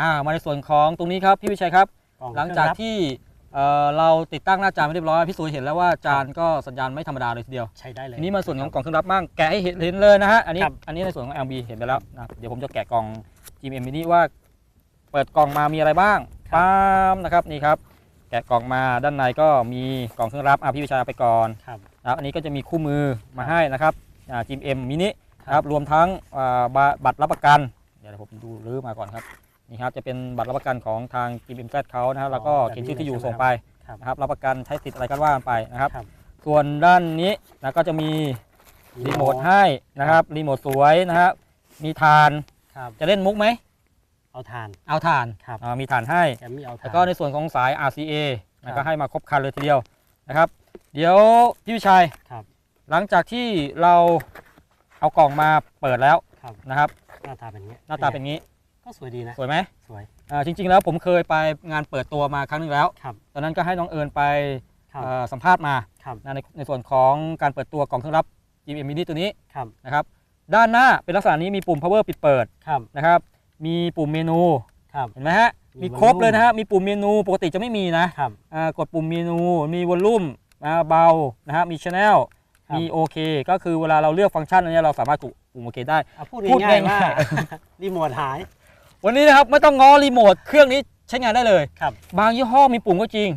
อ่ามาในส่วนของตรงนี้ครับพี่วิชัยครับ กล่องหลังจากเครื่องรับที่เอ่อเราติดตั้งหน้าจานไปเรียบร้อยพี่สุเห็นแล้วว่าจานก็สัญญาณไม่ธรรมดาเลยทีเดียว ใช้ได้เลย ทีนี้มาส่วนของกล่องเครื่องรับบ้างแกะให้เห็นเห็นเลยนะฮะอันนี้ครับ อันนี้ในส่วนของ LB เห็นไปแล้วนะเดี๋ยวผมจะแกะกล่อง GMM mini ว่าเปิดกล่องมามีอะไรบ้างปั๊มนะครับนี่ครับแกะกล่องมาด้านในก็มีกล่องเครื่องรับอะพี่วิชัยเอาไปก่อนครับ นะครับอันนี้ก็จะมีคู่มือมาให้นะครับอ่า GMM mini ครับ นะครับรวมทั้งอ่าบะบัตรรับประกันเดี๋ยวผมดูรื้อมาก่อนครับ นี่ครับจะเป็นบัตรรับประกันของทาง GMM Z เขานะครับแล้วก็เขียนชื่อที่อยู่ส่งไปครับ นะครับรับประกันใช้สิทธิ์อะไรก็ว่ากันไปนะครับครับ ส่วนด้านนี้นะก็จะมีรีโมทให้นะครับรีโมทสวยนะครับมีฐานครับ จะเล่นมุกไหมเอาทาน เอาฐานครับ อ่ามีฐานให้ แกมมี่เอาทาน แล้วก็ในส่วนของสาย RCA นะคก็รับให้มาครบครันเลยทีเดียวนะครับ เดี๋ยวพี่วิชัยครับ หลังจากที่เราเอากล่องมาเปิดแล้วครับนะครับ หน้าตาเป็นอย่างนี้หน้าตาเป็นงี้ ก็สวยดีนะ สวยไหมสวย อ่าจริง ๆ แล้วผมเคยไปงานเปิดตัวมาครั้งหนึงแล้ว ครับ ตอนนั้นก็ให้น้องเอิญไปครับเอ่อสัมภาษณ์มาครับ นะในในส่วนของการเปิดตัวกล่องเครื่องรับ GM Mini ตัวนี้ครับ นะครับ ด้านหน้าเป็นลักษณะนี้มีปุ่ม power ปิดเปิดครับ นะครับ มีปุ่มเมนู ครับ เห็นไหมฮะ มีมีครบ volume เลยนะฮะ มีปุ่มเมนูปกติจะไม่มีนะครับ อ่ากดปุ่มเมนู มีวอลลุ่มเบา นะฮะ มีช anel ครับ มีโอเค ก็คือเวลาเราเลือกฟังก์ชันอันเนี้ยเราสามารถกดปุ่มโอเคได้ เอาพูดพูดง่ายๆว่าง่าย รีโมทหาย วันนี้นะครับไม่ต้องง้อรีโมทเครื่องนี้ใช้งานได้เลยครับ บางยี่ห้อมีปุ่มก็จริง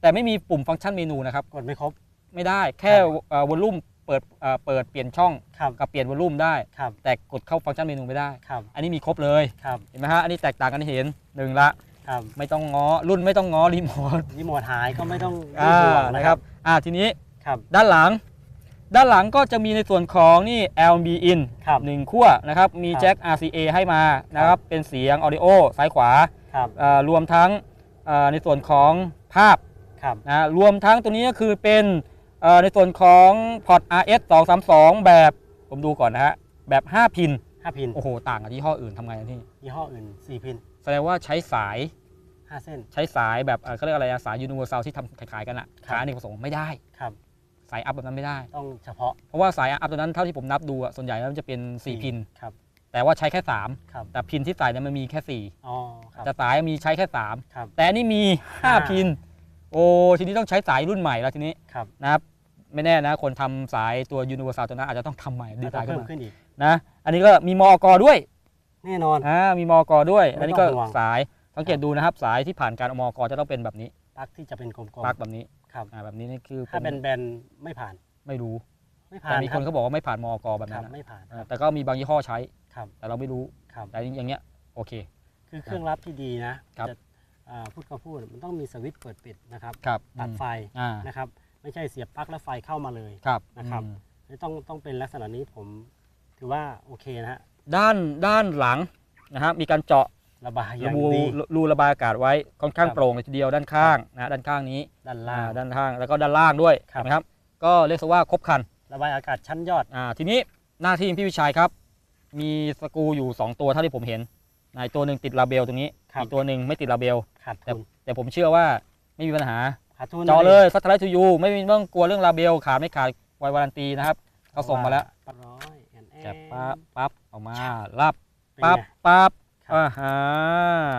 แต่ไม่มีปุ่มฟังก์ชันเมนูนะครับ กดไม่ครบ ไม่ได้แค่ครับวอลลุ่มเปิดเอ่อเปิดเปลี่ยนช่องครับกับเปลี่ยนวอลลุ่มได้ครับแต่กดเข้าฟังก์ชันเมนูไม่ได้ครับอันนี้มีครบเลยครับเห็นไหมฮะอันนี้แตกต่างกันให้เห็นหนึ่งละครับไม่ต้องง้อรุ่นไม่ต้องง้อรีโมทรีโมทหายก็ไม่ต้องอ่าห่วงนะครับอ่าทีนี้ครับด้านหลัง ด้านหลังก็จะมีในส่วนของนี่ LB in ครับ หนึ่งขั้วนะครับ มีครับแจ็ค RCA ให้มานะครับ เป็นเสียง Audio ซ้ายขวาครับอ่ารวมทั้งอ่าในส่วนของภาพครับ นะรวมทั้งตัวนี้ก็คือเป็นเอ่อในส่วนของพอร์ต RS 232 แบบ ผมดูก่อนนะฮะ แบบ 5 พิน ห้าพินโอ้โห ต่างกับยี่ห้ออื่นทำไงนะพี่ ยี่ห้ออื่นสี่พินแสดงว่าใช้สายห้าเส้น ใช้สายแบบเอ่อเขาเรียกอะไรอะสายยูนิเวอร์แซลที่ทำขายๆกันอะครับ ขายอเนกประสงค์ไม่ได้ ครับ สายอัพแบบนั้นไม่ได้ ต้องเฉพาะ เพราะว่าสายอัพตัวนั้นเท่าที่ผมนับดูอะส่วนใหญ่แล้วมันจะเป็น 4 พิน ครับ แต่ว่าใช้แค่ ครับ 3 แต่พินที่ใส่เนี่ยมันมีแค่ อ๋อครับ4แต่สายมีใช้แค่ ครับ 3 แต่อันนี่มี ห้า 5 พิน โอ้ทีนี้ต้องใช้สายรุ่นใหม่แล้วทีนี้ครับนะครับไม่แน่นะ คนทำสายตัวยูนิเวอร์แซลตัวนั้นอาจจะต้องทำใหม่ดีแล้วไซก็น์ขึ้เพิ่นมมาขึ้นอีก นะอันนี้ก็มีมอกด้วยแน่นอน อ่ามีมอกด้วย ไม่อันนี้ก็ต้องห่วง สายสังเกตดูนะครับ สายที่ผ่านการเอามอกจะต้องเป็นแบบนี้ปลั๊กที่จะเป็นกลมปลั๊กแบบนี้ๆ ครับอ่าแบบนี้นี่คือถ้าผมแบนๆไม่ผ่านไม่รู้ไม่ผ่าแต่นมีคครันเขาบอกว่าไม่ผ่านมอกแบบครันั้บนนะไม่ผ่านอ่าแต่ก็มีบางยี่ห้อใช้ครับแต่เราไม่รู้ครับแต่อย่างเงี้ยโอเค คือเครื่องรับที่ดีนะครับจะอ่าพูดก็พูดมันต้องมีสวิตช์เปิดปิดนะครับครับตัดอืมไฟอ่านะครับไม่ใช่เสียบปลั๊กแล้วไฟเข้ามาเลยครับนะครับอืมนี่ต้องต้องเป็นลักษณะนี้ผมถือว่าโอเคนะฮะด้านด้านหลังนะครับมีการเจาะ ระบายอย่าระงบูดี รูระบายอากาศไว้ค่อนข้างครับ โปร่งเลยทีเดียวด้านข้างนะด้านข้างนี้ด้านอ่าล่าง ด้านข้างแล้วก็ด้านล่างด้วยครับเห็นไหมครับ ก็เรียกซะว่าครบครันระบายอากาศชั้นยอด อ่าทีนี้หน้าที่พี่วิชัยครับ มีสกรูอยู่ 2 ตัวเท่าที่ผมเห็นนายตัวหนึ่งติดลาเบลตรงนี้ครับ อีกตัวหนึ่งไม่ติดลาเบล ขาดแต่ทุนแต่ผมเชื่อว่าไม่มีปัญหาขาดทุนเจาะเลยซัตไลท์ทูยูไม่มีต้องกลัวเรื่องลาเบลขาดไม่ขาดไววารันตีนะครับเขาส่งมาแล้วปัดร้อยแอนแอนจับปั๊บปั๊บออกมารับเป็นปั๊บไงปั๊บครับ อ่าฮะ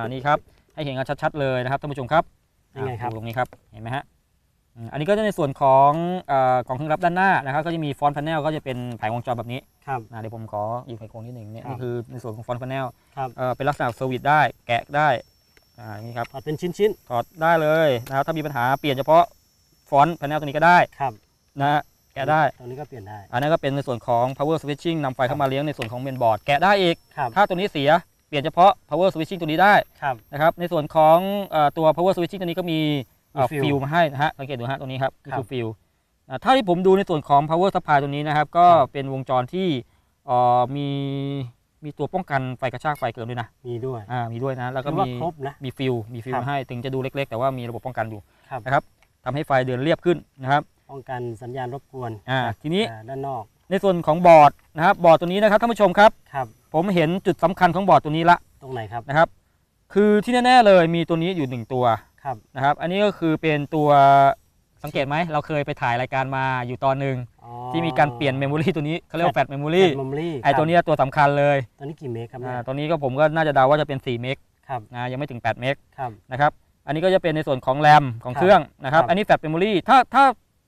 นี่ครับ ให้เห็นกันชัด ๆ เลยนะครับท่านผู้ชมครับเป็นไงครับอ่าดูตรงนี้ครับ เห็นไหมฮะอืมอันนี้ก็จะในส่วนของเอ่อกล่องเครื่องรับด้านหน้านะครับ ก็จะมีฟอนต์พาเนลก็จะเป็นแผงวงจรแบบนี้ครับนะเดี๋ยวผมขอหยิบไมโครนิดหนึ่งเนี่ยครับนี่คือในส่วนของฟอนต์พาเนลครับเอ่อเป็นลักษณะเซอร์วิสได้แกะได้อ่าอย่างนี้ครับถอดเป็นชิ้นถอดได้เลยนะครับถ้ามีปัญหาเปลี่ยนเฉพาะฟอนต์พาเนลตัวนี้ก็ได้ๆครับนะฮะแกะได้ตรงนี้ก็เปลี่ยนได้ อันนั้นก็เป็นในส่วนของ power switching นำไฟเข้ามาเลี้ยงในส่วนของเมนบอร์ดแกะได้อีกครับถ้าตัวนี้เสียเปลี่ยนเฉพาะ power switching ตัวนี้ได้ครับนะครับในส่วนของเออตัว power switching ตัวนี้ก็มีเอ่อมีฟิลฟิลมาให้นะฮะสังเกตดูฮะตรงนี้ครับนี่ครับคือฟิลอ่าถ้าที่ผมดูในส่วนของ power supply ตัวนี้นะครับ ก็ครับเป็นวงจรที่เอ่อมีมีตัวป้องกันไฟกระชากไฟเกินด้วยนะ มีด้วยอ่ามีด้วยนะ แล้วก็ถือว่ามีครบนะมีฟิลมีฟิลครับมาให้ถึงจะดูเล็ก ๆ แต่ว่ามีระบบป้องกันอยู่ครับนะครับทำให้ไฟเดินเรียบขึ้นนะครับ ป้องกันสัญญาณรบกวนอ่าจากทีนี้อ่าด้านนอก ในส่วนของบอร์ดนะครับบอร์ดตัวนี้นะครับท่านผู้ชมครับ ครับ ผมเห็นจุดสำคัญของบอร์ดตัวนี้ละตรงไหนครับ นะครับ คือที่แน่ๆเลยมีตัวนี้อยู่หนึ่งตัวครับ นะครับ อันนี้ก็คือเป็นตัวสังเกตไหมเราเคยไปถ่ายรายการมาอยู่ตอนหนึ่งอ๋อที่มีการเปลี่ยนเมมโมรีตัวนี้เขาเรียกว่าแฟลชเมมโมรีเมมโมรี่ไอตัวเนี้ยตัวสำคัญเลยตัวนี้กี่เมกครับอ่าเนี่ยตัวนี้ก็ผมก็น่าจะเดาว่าจะเป็น4เมกครับครับ นะยังไม่ถึง8เมกครับ นะครับ อันนี้ก็จะเป็นในส่วนของแรมของครับเครื่องนะครับ ครับ อันนี้แฟลชเมมโมรีถ้าถ้า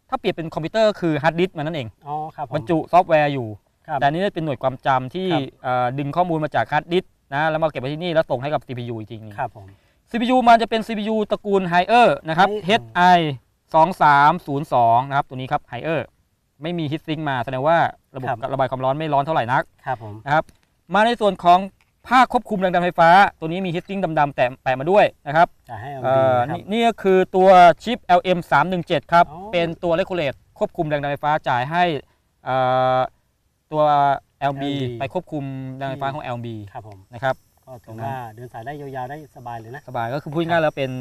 ถ้าเปรียบเป็นคอมพิวเตอร์คือฮาร์ดดิสก์มันนั่นเองอ๋อครับผมบรรจุซอฟต์แวร์อยู่ ครับ แต่อันนี้เป็นหน่วยความจำที่ครับ เอ่อดึงข้อมูลมาจากฮาร์ดดิสก์นะแล้วมาเก็บไว้ที่นี่แล้วส่งให้กับ CPU อีกทีหนึง ครับผม CPU มันจะเป็น CPU ตระกูล Higher นะครับ Hi- HI 2302 นะครับ ตัวนี้ครับ Higher ไม่มีฮิตซิงมาแสดงว่าระบบครับ ระบายความร้อนไม่ร้อนเท่าไหร่นักครับผม นะครับ มาในส่วนของ ภาคควบคุมแรงดันไฟฟ้า ตัวนี้มีฮิตซิงดำๆแต่แปะมาด้วยนะครับจะให้เอาเอ่ดีอนะครับ นี่นี่ก็คือตัวชิป LM 317ครับ อ๋อ เป็นตัวเล g เลตควบคุมแรงดันไฟฟ้าจ่ายให้เอ่อตัว LB ไปควบคุมแรงไฟฟ้าของ LB ครับผม นะครับ ก็ถือว่าเดินสายได้ยาวๆได้สบายเลยนะ สบายก็คือพูดง่ายๆแล้วเป็น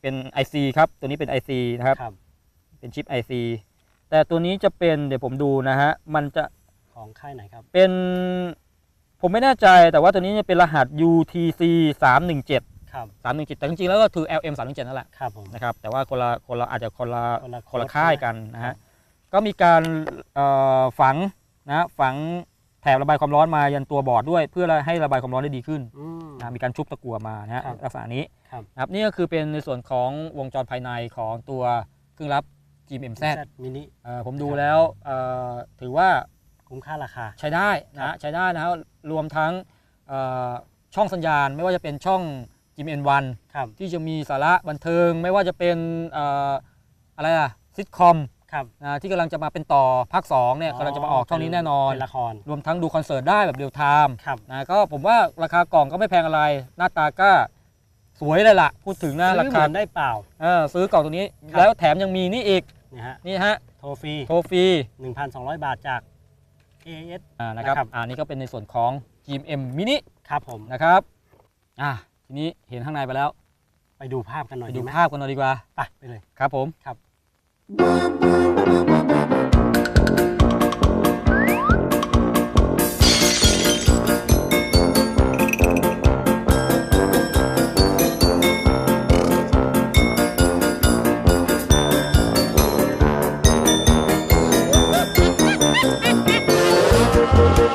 เป็น IC ครับ ตัวนี้เป็น IC นะครับ ครับ เป็นชิป IC แต่ตัวนี้จะเป็นเดี๋ยวผมดูนะฮะ มันจะของค่ายไหนครับ เป็น ผมไม่แน่ใจแต่ว่าตัวนี้เนี่ยเป็นรหัส UTC 317 ครับ 317 แต่จริงๆแล้วก็คือ LM 317นั่นแหละครับผม นะครับแต่ว่าคนละคนละอาจจะคนละคนละคนละโค้ดค่ายกันนะฮะก็มีการเอ่อฝังนะฝังแถบระบายความร้อนมายันตัวบอร์ดด้วย เพื่อให้ระบายความร้อนได้ดีขึ้น อืม นะมีการชุบตะกั่วมานะฮะครับลักษณะนี้ครับ นะครับนี่ก็คือเป็นในส่วนของวงจรภายในของตัวเครื่องรับ GMMZ มินิ เอ่อผมดูแล้วเอ่อถือว่า คุ้มค่าราคา ใช้ได้นะฮะใช้ได้นะฮะรวมทั้งเอ่อช่องสัญญาณไม่ว่าจะเป็นช่อง GMN1 ครับที่จะมีสาระบันเทิง ไม่ว่าจะเป็นเอ่ออะไรอะซิทคอมครับนะที่กำลังจะมาเป็นต่อภาค2เนี่ยกำลังจะมาออกช่องนี้แน่นอน เป็นละคร รวมทั้งดูคอนเสิร์ตได้แบบเรียลไทม์ครับ นะก็ผมว่าราคากล่องก็ไม่แพงอะไร หน้าตาก็สวยเลยล่ะ พูดถึงนะซื้อราเหคามือนได้เปล่า เออซื้อกล่องตัวนี้ ครับ แล้วแถมยังมีนี่อีก นะฮะ นี่ฮะ โทรฟรี โทรฟรี 1,200 บาทจาก AS อ่านะครับนะครับอ่านี่ก็เป็นในส่วนของ GMM Mini ครับผมนะครับอ่าทีนี้เห็นข้างในไปแล้ว ไปดูภาพกันหน่อยไปดีดูไหมภาพกันหน่อยดีกว่าไปไปเลยครับผมครับ เปิ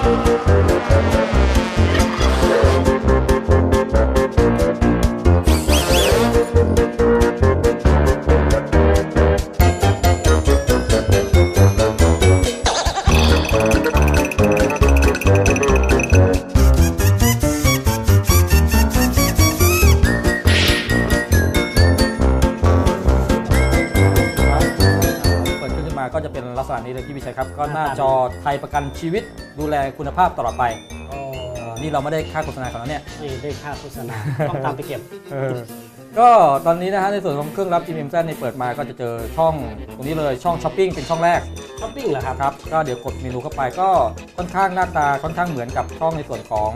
นมาก็จะเป็นลักษณะนี้เลยพี่วิชัยครับ ก็หน้าจอไทยประกันชีวิตดูแลคุณภาพตลอดไปโอ้เอ่อนี่เราไม่ได้ค่าโฆษณาของเราเนี่ย นี่ได้ค่าโฆษณา ต้องตามไปเก็บก็ตอนนี้นะฮะในส่วนของเครื่องรับ GMMZ นี่เปิดมาก็จะเจอช่องตรงนี้เลยช่องช้อปปิ้งเป็นช่องแรกช้อปปิ้งเหรอครับ ครับก็เดี๋ยวกดเมนูเข้าไปก็ค่อนข้างหน้าตาค่อนข้างเหมือนกับช่องในส่วนของ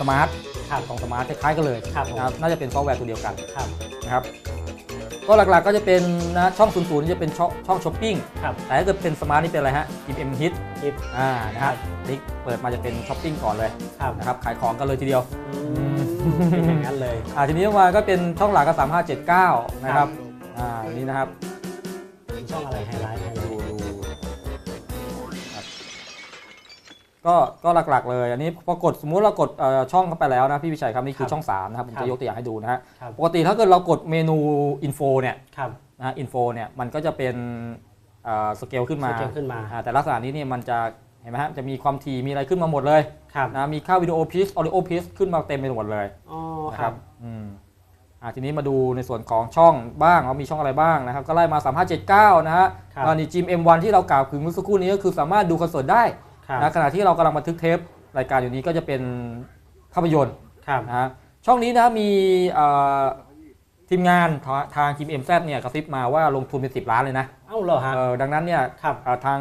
สมาร์ทครับของสมาร์ทคล้ายๆกันเลยครับผม นะครับน่าจะเป็นซอฟต์แวร์ตัวเดียวกันครับ นะครับ ก็หลักๆก็จะเป็นนะช่อง 0 0นี่จะเป็นช่องช่องช้อปปิ้งครับแต่ถ้าเกิดเป็นสมาร์ทนี่เป็นอะไรฮะ GM Hit ฮิตอ่านะครัฮะบนี่เปิดมาจะเป็นช้อปปิ้งก่อนเลยครับนะครับขายของกันเลยทีเดียวอืมเป็นอย่างนั้นเลยอ่าทีนี้มาก็เป็นช่องหลักก็3579 นะครับอ่านี่นะครับเป็นช่องอะไรไฮไลท์ ก็ก็หลักๆ เลยอันนี้พอกดสมมุติเรากดเอ่อช่องเข้าไปแล้วนะพี่วิชัยครับนี่คือช่อง 3 นะครับผมจะยกตัวอย่างให้ดูนะฮะครับปกติถ้าเกิดเรากดเมนูอินโฟเนี่ยครับนะฮะอินโฟเนี่ยมันก็จะเป็นสเกลขึ้นมาสเกลขึ้นมาอ่าแต่ลักษณะนี้เนี่ยมันจะเห็นไหมฮะจะมีความถี่มีอะไรขึ้นมาหมดเลยครับนะมีค่าวิดีโอพีซออดิโอพีซขึ้นมาเต็มไปหมดเลยอ๋อนะคครัรับบอืมอ่าทีนี้มาดูในส่วนของช่องบ้างว่ามีช่องอะไรบ้างนะครับ ก็ไล่มา 3579 นะฮะครับอ่านี่จิม M1 ที่เรากล่าวถึงเมื่อสักครู่นี้ก็คือสามารถดูคอนเสิร์ตได้ ครับ นะขณะที่เรากำลังบันทึกเทปรายการอยู่นี้ก็จะเป็นภาพยนตร์ครับ นะฮะช่องนี้นะมีเอ่อทีมงานทาทางทีม MZ เนี่ยกระซิบมาว่าลงทุนเป็น10ล้านเลยนะเอ้าเหรอฮะ เออดังนั้นเนี่ยครับเอ่อทาง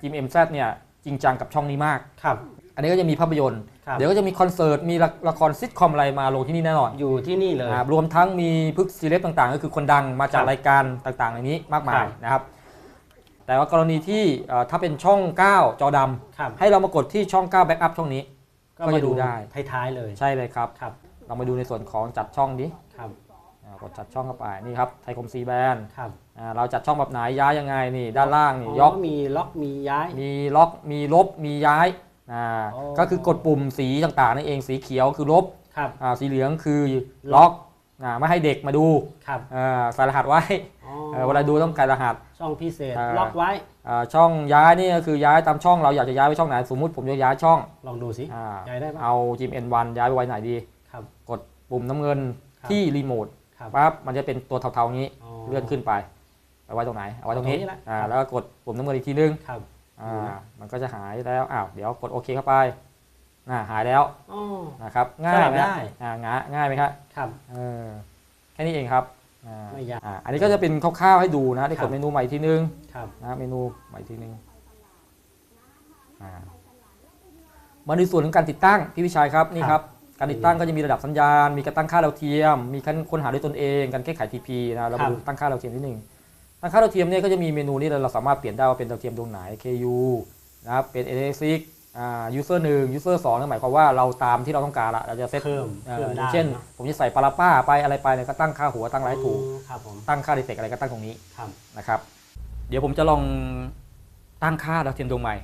ทีม MZ เนี่ยจริงจังกับช่องนี้มาก ครับ อันนี้ก็จะมีภาพยนตร์ ครับ เดี๋ยวก็จะมีคอนเสิร์ต มีละละครซิทคอมอะไรมาลงที่นี่แน่นอนอยู่ที่นี่เลย นะครับรวมทั้งมีพึกซีเลบต่างๆ ก็คือคนดังมาจากครับรายการต่างๆในนี้มากมาครัยบ นะครับ แต่ว่ากรณีที่เอ่อถ้าเป็นช่อง 9 จอดำครับให้เรามากดที่ช่อง9แบ็กอัพช่องนี้ ก็ก็มาจะดูดูได้ท้ายๆเลยใช่เลยครับครับ เรามาดูในส่วนของจัดช่องนี้ครับอ่ากดจัดช่องเข้าไปนี่ครับไทยคมซีแบนครับเราจัดช่องแบบไหนย้ายยังไงนี่ด้านล่างนี่อ๋อยกมีล็อกมีย้าย มีล็อกมีลบมีย้ายอ่าอ๋อก็คือกดปุ่มสีต่างๆนั่นเองสีเขียวคือลบครับอ่าสีเหลืองคือล็อกอ่า ไม่ให้เด็กมาดูครับอ่าใส่รหัสไว้อ๋อเออเวลาดูต้องการรหัส ช่องพิเศษอ่าล็อกไว้อ่าช่องย้ายนี่ก็คือย้ายตามช่องเราอยากจะย้ายไปช่องไหนสมมุติผมจะย้ายช่อง ลองดูสิอ่าย้ายได้ปะเอา GM1 ย้ายไปไว้ไหนดีครับกดปุ่มน้ำเงินครับที่รีโมทครับปั๊บมันจะเป็นตัวเทาๆนี้อ๋อเลื่อนขึ้นไปเอาไว้ตรงไหนเอาไว้ตรงนี้ตรงนี้แหละอ่าครับแล้วก็กดปุ่มน้ำเงินอีกทีนึงครับอ่าอืมมันก็จะหายแล้วอ้าวเดี๋ยวกดโอเคเข้าไป น่าหายแล้วอ๋อ นะครับง่ายไหมสลับได้ อ่าง่ายง่ายไหมครับครับ เออแค่นี้เองครับอ่าไม่ยากอ่าอันนี้ก็จะเป็นคร่าวๆให้ดูนะที่ครักบดเมนูใหม่อีกทีนึง ครับ นะเมนูใหม่อีกทีนึงอ่ามาในส่วนของการติดตั้งพี่วิชัยครับนี่ครับการติดตั้งก็จะมีระดับสัญญาณ มีการตั้งค่าดาวเทียม มีการค้นหาด้วยตนเอง การแก้ไข TP นะเรามาดูตั้งค่าดาวเทียมนิดนึงตั้งค่าดาวเทียมเนี่ยก็จะมีเมนูนี้เราสามารถเปลี่ยนได้ว่าเป็นดาวเทียมดวงไหน KU นะครับเป็น NSX อ่า user 1 user 2นั่นหมายความว่าเราตามที่เราต้องการละเราจะเซตเพิ่มเอ่อเพิ่มอได้ย่างเช่นอะผมจะใส่ปาราป้าไปอะไรไปเนี่ยก็ตั้งค่าหัวตั้งไรถูกอืมครับผมตั้งค่าดีเทคอะไรก็ตั้งตรงนี้ครับนะครับ เดี๋ยวผมจะลองตั้งค่าดาวเทียมดวงใหม่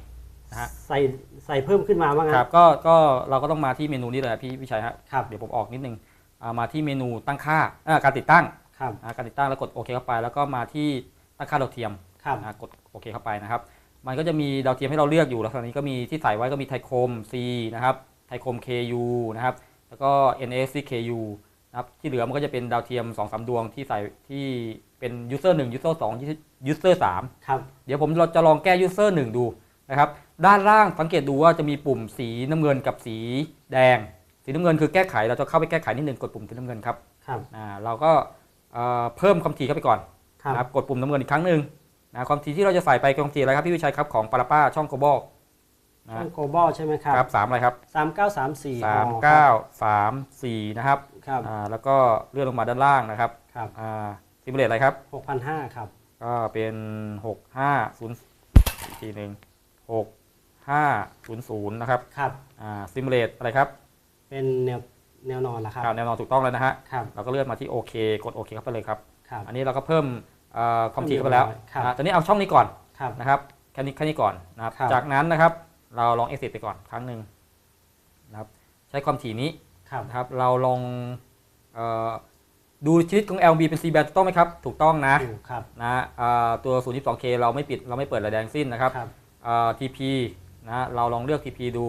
นะฮะใส่ใส่เพิ่มขึ้นมาบ้างครับก็ก็เราก็ต้องมาที่เมนูนี้เลยพี่วิชัยฮะครับเดี๋ยวผมออกนิดนึงอ่ามาที่เมนูตั้งค่าอ่าการติดตั้งครับอ่าการติดตั้งแล้วกดโอเคเข้าไป แล้วก็มาที่ตั้งค่าดาวเทียมครับอ่ากดโอเคเข้าไปนะครับ มันก็จะมีดาวเทียมให้เราเลือกอยู่ลักษณะนี้ก็มีที่ใส่ไว้ก็มีไทโคม C นะครับไทโคม KU นะครับ แล้วก็ NSC KU นะครับ ที่เหลือมันก็จะเป็นดาวเทียม2อสดวงที่ใส่ที่เป็น user 1 user 2 user 3ครับ เดี๋ยวผมเราจะลองแก้ user 1ดูนะครับ ด้านล่างสังเกตดูว่าจะมีปุ่มสีน้ำเงินกับสีแดง สีน้ำเงินคือแก้ไข เราจะเข้าไปแก้ไขนิดหนึ่งกดปุ่มสีน้ำเงินครับ ครับ อ่า เราก็เอ่อเพิ่มความถี่เข้าไปก่อนครับนะครับกดปุ่มน้ำเงินอีกครั้งหนึ่ง นะความถี่ที่เราจะใส่ไปคือความถี่อะไรครับพี่วิชัยครับของปาราป้าช่องโกลบอลนะช่องโกลบอลใช่ไหมครับครับสามอะไรครับสามเก้าสามสี่สามเก้าสามสี่นะครับครับอ่าแล้วก็เลื่อนลงมาด้านล่างนะครับครับอ่าซิมูเลตอะไรครับหกพันห้าครับก็เป็นหกห้าศูนย์อีกทีหนึ่งหกห้าศูนย์ศูนย์นะครับครับอ่าซิมูเลตอะไรครับ เป็นแนวแนวนอนนะครับอ่าแนวนอนถูกต้องแล้วนะฮะครับเราก็เลื่อนมาที่โอเคกดโอเคเข้าไปเลยครับครับอันนี้เราก็เพิ่ม เอ่อความถี่เข้าไปแล้วครับอ่าตอนนี้เอาช่องนี้ก่อนครับนะครับแค่นี้แค่นี้ก่อนนะครับครับ จากนั้นนะครับเราลอง exit ไปก่อนครั้งหนึ่งนะครับใช้ความถี่นี้ครับนะครับเราลองเอ่อดูชนิดของ LB เป็น C band ถูกต้องไหมครับ ถูกต้องนะถูกครับนะอ่าตัว 022K เราไม่ปิดเราไม่เปิดระแดงสิ้นนะครับครับอ่า TP นะเราลองเลือก TP ดู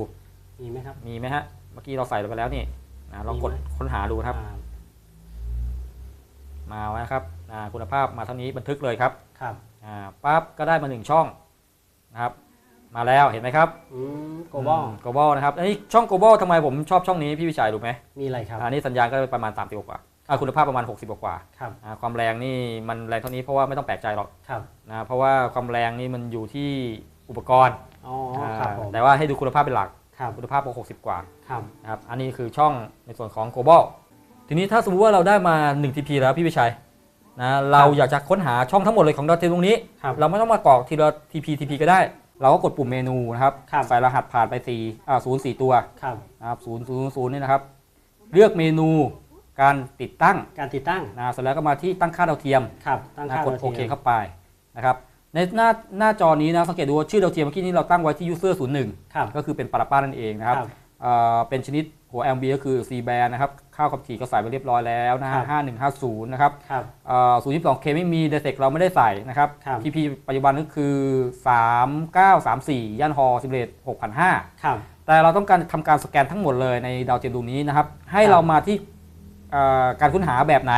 มีไหมครับ มีไหมฮะ เมื่อกี้เราใส่ลงไปแล้วนี่นะลองกดมีไหมค้นหาดูครับอ่ามาไว้นะครับอ่า คุณภาพมาเท่านี้บันทึกเลยครับครับอ่าปั๊บก็ได้มาหนึ่งช่องนะครับมาแล้วเห็นไหมครับอืมโกลบอลโกลบอลนะครับอันนี้ช่องโกลบอลทำไมผมชอบช่องนี้พี่วิชัยรู้ไหมมีอะไรครับอันนี้สัญญาณก็ประมาณ30กว่าอ่าคุณภาพประมาณ 60 กว่าครับอ่าความแรงนี่มันแรงเท่านี้เพราะว่าไม่ต้องแปลกใจหรอกครับนะเพราะว่าความแรงนี่มันอยู่ที่อุปกรณ์อ๋อครับผมแต่ว่าให้ดูคุณภาพเป็นหลักครับคุณภาพก็60 กว่าครับนะครับอันนี้คือช่องในส่วนของ global ทีนี้ถ้าสมมติว่าเราได้มา 1 TP แล้วพี่วิชัย นะเราอยากจะค้นหาช่องทั้งหมดเลยของดาวเทียมตรงนี้ ครับเราไม่ต้องมากรอกทีละ TP TP ก็ได้ เราก็กดปุ่มเมนูนะครับครับ ใส่รหัสผ่านไป4อ่า0 4ตัวครับ นะครับ0 0 0นี่นะครับ เลือกเมนูการติดตั้งการติดตั้งนะเสร็จแล้วก็มาที่ตั้งค่าดาวเทียม ครับตั้งนะค่ากดดโอเคเข้าไปนะครับในหน้าหน้าจอนี้นะสังเกตดูว่าชื่อดาวเทียมเมื่อกี้นี้เราตั้งไว้ที่ user 01 ครับ ก็คือเป็นปาราป้านั่นเองนะครับครับ เอ่อเป็นชนิด หัว LB ก็คือ C band นะครับค่าความถี่ก็ใส่ไปเรียบร้อยแล้วนะครัฮะบ5150 นะครับครับเอ่อ 022K ไม่มี d e t e c เราไม่ได้ใส่นะครับครับ TP ปัจจุบันก็คือ 3934 ย่านฮอซิมเลต6,500ครับแต่เราต้องการทำการสแกนทั้งหมดเลยในดาวเทียมดวงนี้นะครับ ให้ครับเรามาที่เอ่อการค้นหาแบบไหน